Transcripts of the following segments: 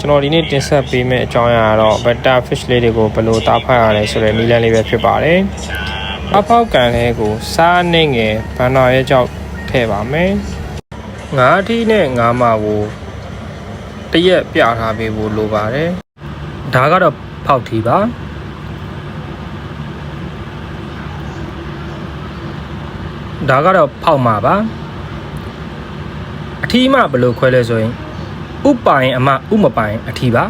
ကျွန်တော်ဒီနေ့တင်ဆက်ပေးမယ့်အကြောင်းအရာကတော့ betta fish လေးတွေကိုဘယ်လိုတားဖတ်ရလဲဆိုတဲ့နည်းလမ်းလေးပဲဖြစ်ပါတယ်။အဖောက်ကန်လေးကိုစားနေငယ်ဘန်နာရဲ့ကြောက်ထည့်ပါမယ်။ငါးအထီးနဲ့ငါးမကိုတရက်ပြထားပေးဖို့လိုပါတယ်။ဒါကတော့ဖောက်ထီပါ။ဒါကတော့ဖောက်မှာပါ။အထီးမှဘယ်လိုခွဲလဲဆိုရင် ဥပိုင်အမဥမပိုင်အထီပါ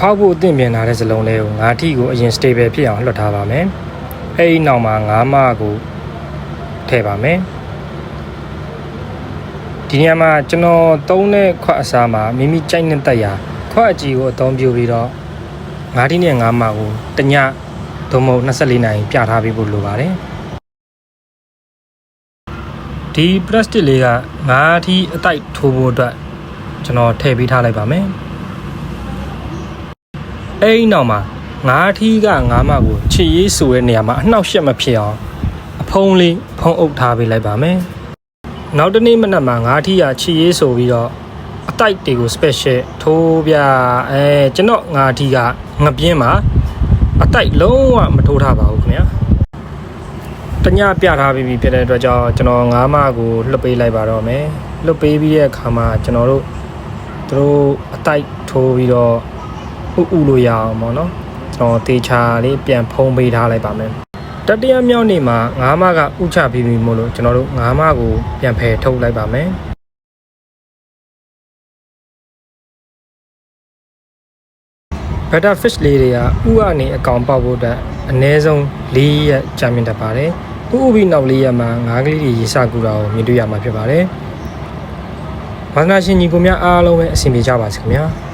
ဖောက်ဖို့အသင့်ပြင်လာတဲ့ဇလုံးလေးကိုငါးထီကိုအရင် stable ဖြစ်အောင်လွှတ်ထားပါမယ်အဲဒီနောက်မှာငါးမကိုထည့်ပါမယ်ဒီနေရာမှာကျွန်တော်သုံးတဲ့ခွက်အစားမှာမိမိကြိုက်တဲ့တက်ရာခွက်အကြီးကိုအသုံးပြုပြီးတော့ငါးထီနဲ့ငါးမကိုတညသို့မဟုတ်24နာရီပြထားပေးဖို့လိုပါတယ် ဒီပလတ်စတစ်လေးကငါးထီအတိုက်ထိုးဖို့အတွက်ကျွန်တော်ထည့်ပေးထားလိုက်ပါမယ်အဲဒီနောက်မှာငါးထီကငါးမကိုခြေရေးဆိုတဲ့နေရာမှာအနှောက်အယှက်မဖြစ်အောင်အဖုံးလေးဖုံးအုပ်ထားပေးလိုက်ပါမယ်နောက်တစ်နေ့မနက်မှာငါးထီကခြေရေးဆိုပြီးတော့အတိုက်တွေကို special ထိုးပြအဲကျွန်တော်ငါးထီကငပြင်းမှာအတိုက်လုံးဝမထိုးထားပါဘူးခင်ဗျာ တညပြထားပြီးပြီဖြစ်တဲ့အတွက်ကြောင့်ကျွန်တော်ငါးမကိုလွတ်ပေးလိုက်ပါတော့မယ်လွတ်ပေးပြီးတဲ့အခါမှာကျွန်တော်တို့သူတို့အတိုက်ထိုးပြီးတော့ဥဥလို့ရအောင်ပေါ့နော်ကျွန်တော်တေချာလေးပြန်ဖုံးပေးထားလိုက်ပါမယ်တတိယမြောက်နေ့မှာငါးမကဥချပြီးပြီမို့လို့ကျွန်တော်တို့ငါးမကိုပြန်ဖယ်ထုတ်လိုက်ပါမယ် betta fish လေးတွေကဥကနေအကောင်ပေါက်ဖို့အတွက်အနည်းဆုံး၄ရက်ကြာမြင့်တတ်ပါတယ်။ ဥဥပြီးနောက်၄ရက်မှာငါးကလေးတွေရေစကူတာကိုမြင်တွေ့ရမှာဖြစ်ပါတယ်။ဘာသာရှင်ညီကိုများအားလုံးပဲအဆင်ပြေကြပါစေခင်ဗျာ။